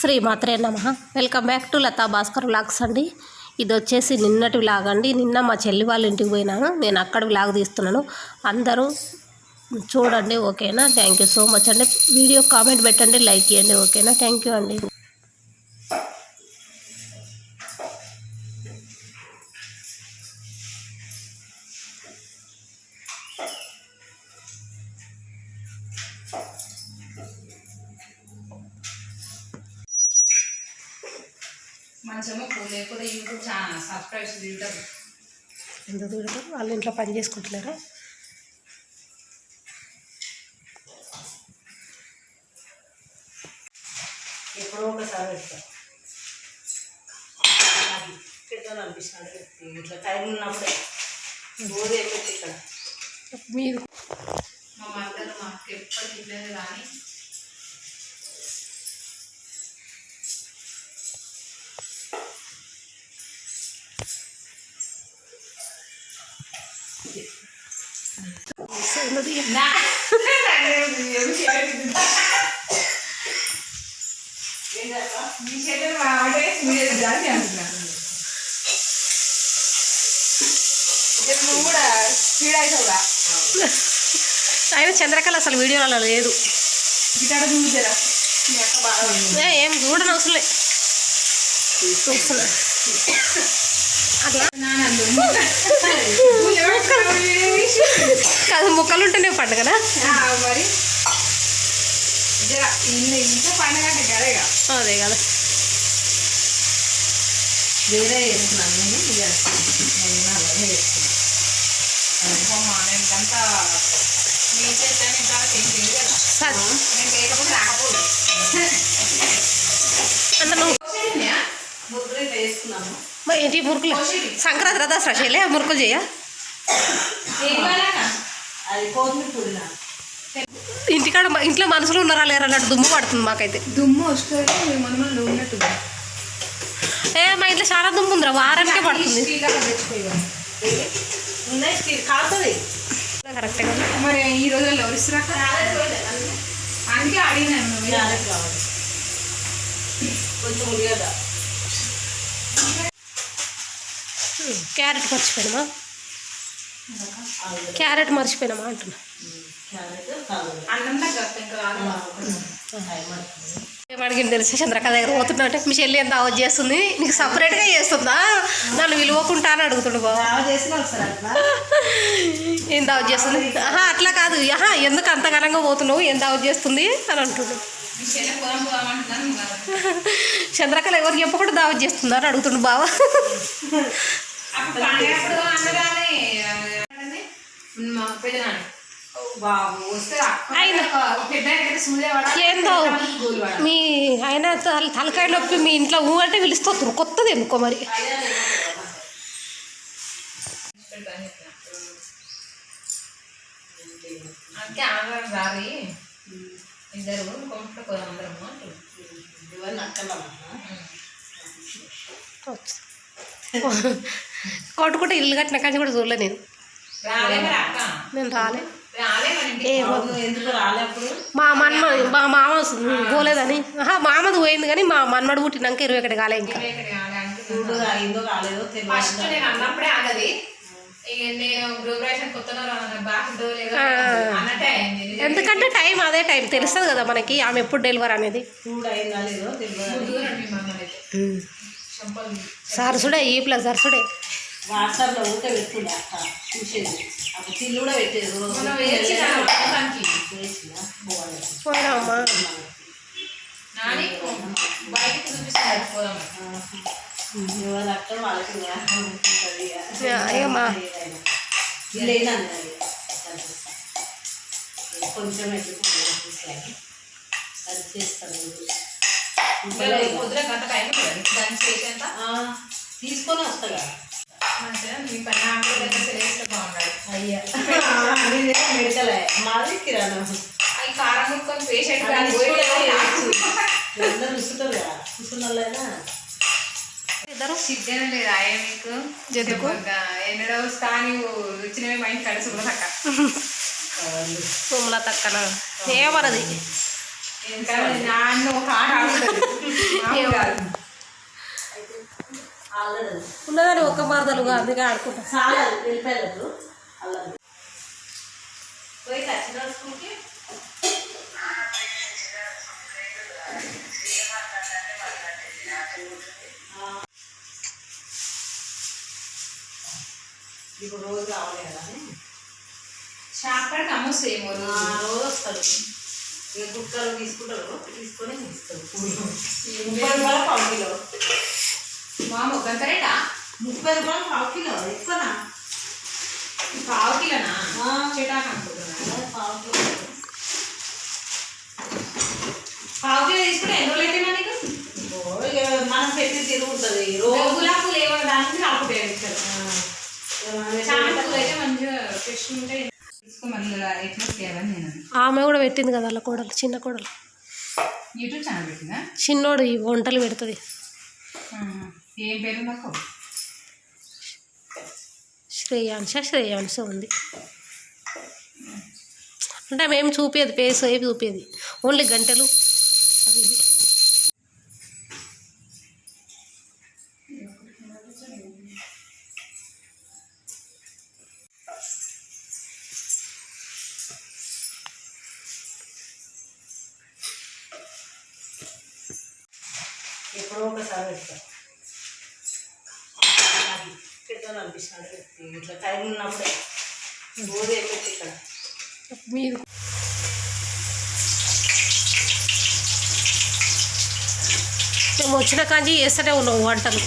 శ్రీ మాత్రే నమ. Welcome back to Lata Bhaskar vlogs అండి. ఇది వచ్చేసి నిన్నటి వ్లాగ్ అండి. నిన్న మా చెల్లి వాళ్ళ ఇంటికి పోయినాను నేను అక్కడ వ్లాగ్ తీస్తున్నాను. అందరూ చూడండి ఓకేనా? థ్యాంక్ యూ సో మచ్ అండి. వీడియో కామెంట్ పెట్టండి లైక్ చేయండి ఓకేనా? థ్యాంక్ యూ అండి. పూలు లేకపోతే యూట్యూబ్ ఛానల్ సబ్స్క్రైబ్స్ తింటారు. ఎందుకు? వాళ్ళ ఇంట్లో పని చేసుకుంటున్నారా ఎప్పుడో ఒకసారి ఇట్లా టైం ఉన్నప్పుడే. రోజు ఎప్పుడు ఇక్కడ. మీరు మా మద్దతు మాకు ఎప్పటికి ఇట్లేదు కానీ మీ అంటే మీరు జాతి అంటున్నాను నువ్వు కూడా స్పీడ్ అవుతావుగా ఆయన చంద్రకళ అసలు వీడియోలలో లేదు. గిటార్ చూసారా ఏ, చూడని చూస్తున్నా అట్లా కాదు ముక్కలు ఉంటేనే పండుగనా మరి. ఇంత పండుగ అంటే కదేగా అదే కదా. వేరే నేను ఇది అలాగే నేను చేస్తాను ఇంకా ఏం చేయలేదు నేను రాకపోదు ఏంటి మురుకులు? సంక్రాంతి రథ స్పెషలే మురుకులు చేయ? అది ఇంటికాడ మ- ఇంట్లో మనుషులు ఉన్నారా లేరా అన్నట్టు దుమ్ము పడుతుంది మాకైతే. దుమ్ము ఉన్నట్టు ఏ మా ఇంట్లో చాలా దుమ్ము ఉందిరా వారానికే పడుతుంది. ఉన్నాయి స్టీల్ కాలుతుంది. కరెక్టే కదా. మరి ఈ రోజుల్లో ఎవరిస్తురా అందుకే అడిగినాను క్యారెట్ మర్చిపోయినామా? క్యారెట్ మర్చిపోయినామా అంటున్నా. ఏమడిగింది? తెలుసా చంద్రక దగ్గర పోతున్నా అంటే మీ చెల్లి ఎంత అవజ్ చేస్తుంది? నీకు సపరేట్గా చేస్తుందా? నన్ను విలువకుంటా అని అడుగుతుండు బాబు ఎంత అవజ్ చేస్తుంది? ఆహా అట్లా కాదు. ఆహా ఎందుకు అంత ఘనంగా పోతున్నావు? ఎంత అవజ్ చేస్తుంది? అని పోదామంటున్నాను చంద్రకళ ఎవరు చెప్పకుండా దావత్ చేస్తుందా అని అడుగుతుండు బావ. మా పెద్దనాన్ని బాబు వస్తే ఆయన. పెద్ద సూర్యవాడ ఏందో మీ ఆయన తల తలకాయ నొప్పి మీ ఇంట్లో ఊ అంటే పిలుస్తారు కొత్తది ఎందుకో మరి. ఆంధ్రం ఇద్దరు కొట్టుకుంటే ఇల్లు కట్టిన కానీ కూడా చూడలే నేను. నేను రాలే. మా మన్మ మా మామ పోలేదని. మామది పోయింది కానీ మా మన్మడు పుట్టినాక ఇరవై ఒకటి కాలే ఇంకా. ఫస్ట్ నేను అన్నప్పుడే ఆగది. ఎందుకంటే టైం అదే టైం తెలుస్తుంది కదా మనకి ఆమె ఎప్పుడు డెలివర్ అనేది. సరసుడే ఈ ప్లస్ సరసుడే. వాట్సాప్లో ఊరికే పెట్టుకుండే అక్క చూసేది. అప్పుడు తిల్లు కూడా పెట్టేది రోజు. ఎవరు అక్కడ వాళ్ళకి. కొంచెం అది. చేస్తాను. తీసుకొని వస్తా కదా. మంచిగా మీ పని నాకు దగ్గర తెలియస్తే బాగుండాలి అయ్యా నేనేమో మెడికల్ మాది కిరాణం అవి కారం పేషెంట్. అందరూ కదా ఇద్దరు సిద్ధం లేదా మీకు? ఎన్నడో స్థాని వచ్చినవి మా ఇంటి కూడా ఏమన్నది ఎందుకంటే నాన్న ఒక ఆట ఆడుతుంది ఉన్నదని ఒక్క మరదలుగా అందుకే ఆడుకుంటా. చాలా వెళ్ళిపోయారు అల్లం పోయి వచ్చిన స్కూల్కి ఇప్పుడు రోజు కదా ఏమో రోజు. వస్తారు ఇక కుక్కలు తీసుకుంటారు తీసుకొని ఇస్తారు. ముప్పై రూపాయలు పావు కిలో. మా మొగ్గంత రేటా ముప్పై రూపాయలు పావు కిలో. ఎక్కువనా? పావు కిలోనా? ఆ. చెటాకు అనుకుంటున్నా. అదే పావు కిలో. పావు కిలో తీసుకుంటే ఎన్ని రోజులు అయితే నీకు? మనం పెట్టి తిరుగుతుంది. రోజు గులాబ్ పూలు ఏమన్నా దానికి నాకు ఉపయోగిస్తారు అయితే మంచిగా ఫ్రెష్ ఉంటాయి. ఆమె కూడా పెట్టింది కదా అలా కోడలు చిన్న కోడలు. యూట్యూబ్ ఛానల్ పెట్టిందా? చిన్నోడు ఈ వంటలు పెడుతుంది. ఏం పేరు నాకు? శ్రేయాంశ శ్రేయాంశ ఉంది. అంటే మేము చూపేది పేస్ ఏవి చూపేది. ఓన్లీ గంటలు. అవి. ఎప్పుడో ఒకసారి పెడతాను ఇట్లా టైం ఉన్నప్పుడే. రోజు పెట్టి ఇక్కడ. మీరు మేము వచ్చిన కాంచి చేస్తూనే ఉన్నాం వంటలు.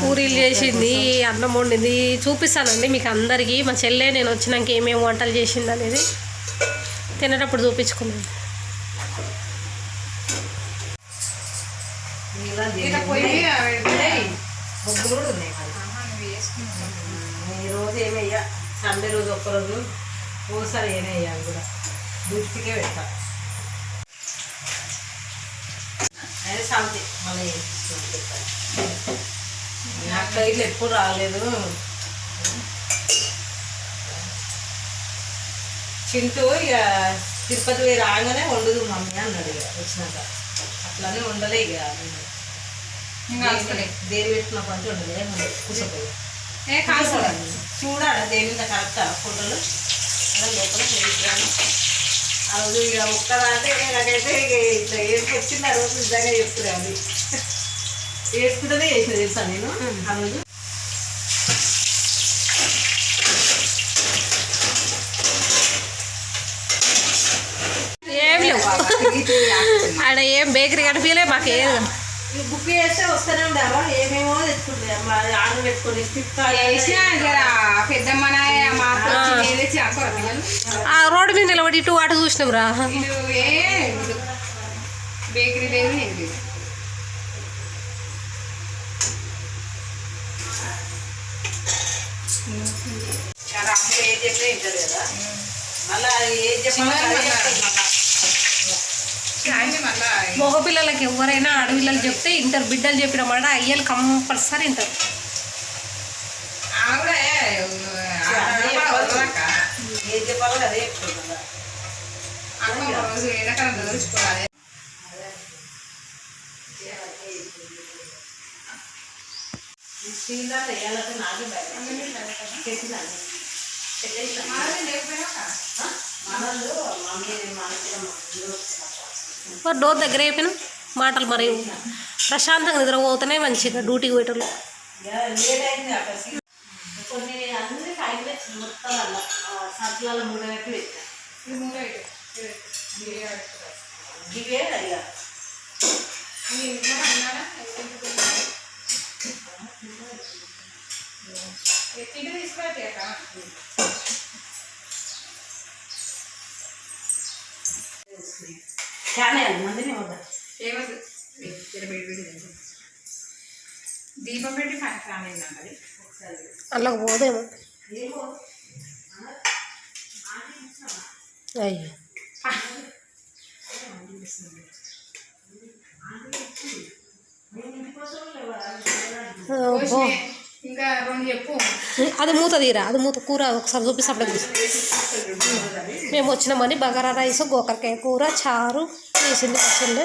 పూరీలు చేసింది అన్నం వండింది చూపిస్తానండి మీకు అందరికీ. మా చెల్లె నేను వచ్చినాక ఏమేమి వంటలు చేసింది అనేది తినేటప్పుడు చూపించుకున్నాను ఇక పోయి కూడా ఉన్నాయి మరి. ఈ రోజు ఏమయ్యా సండే రోజు ఒక్కరోజు ఓసారి ఏమయ్యా కూడా. దృష్టికే పెడతా అదే సాగుతాయి మళ్ళీ నాకు ఇట్లా ఎప్పుడు రాలేదు. చింటూ ఇక తిరుపతి పోయి రాగానే వండుదు మమ్మీ అన్నాడు ఇక. వచ్చినాక. అట్లానే ఉండలే ఇక. దేని పెట్టిన పంచి ఉండలే కూర్చోపోయి ఏ కాదు. చూడాలి దేని మీద ఫోటోలు. అలా లోపల చూపించాను ఆ రోజు ఇక ఒక్కదంటే నాకైతే ఇట్లా ఏడుకొచ్చింది ఆ రోజు నిజంగా అది. ఏడుకుంటేనే చేసిన తెలుసా నేను? ఆ రోజు. ఆడ ఏం బేకరీ కనిపించలే మాకు ఏది బుక్ చేస్తే వస్తూనే ఉండాలా ఏమేమో తెచ్చుకుంటాయి. ఆర్డర్ పెట్టుకొని ఆ. రోడ్డు మీద నిలబడి ఇటు అటు చూసినాం రా బేకరీ లేదు ఏం చెప్పినా వింటారు కదా మళ్ళీ ఏది చెప్పినా అదే చెప్తారు మళ్ళా. సాయంత్రం మళ్ళా మగపిల్లలకి ఎవరైనా ఆడపిల్లలు చెప్తే ఇంటర్ బిడ్డలు చెప్పిన మాట అయ్యలు కంపల్సరీ ఇంటారు మనలు మమ్మీ మనకి మరి డోర్ దగ్గర అయిపోయినా మాటలు మరి ప్రశాంతంగా నిద్రపోతేనే మంచిగా డ్యూటీకి పోయేటోళ్ళు. లేట్ అయింది అక్కడ మొత్తం అలా సట్లలో మూడు పెట్టి పెట్టా ఇది మూడు అయితే ఇది ఇది పెట్టుకో. ఇవే అడిగా ఈ ఇంట్లో అన్నారా? ఎత్తింటి తీసుకురాటి అక్క చాలా మందిని వద్దా ఏమదు. దీపం పెట్టి ఫ్యాన్ అయిందండి అది? అల్లకి పోదేమో అయ్యో. ఇంకా రెండు చెప్పు. అది మూత తీరా అది మూత కూర ఒకసారి చూపిస్తే అప్పుడే చూసి మేము వచ్చినామని బగారా రైస్ గోకరకాయ కూర చారు వేసింది పచ్చళ్ళు.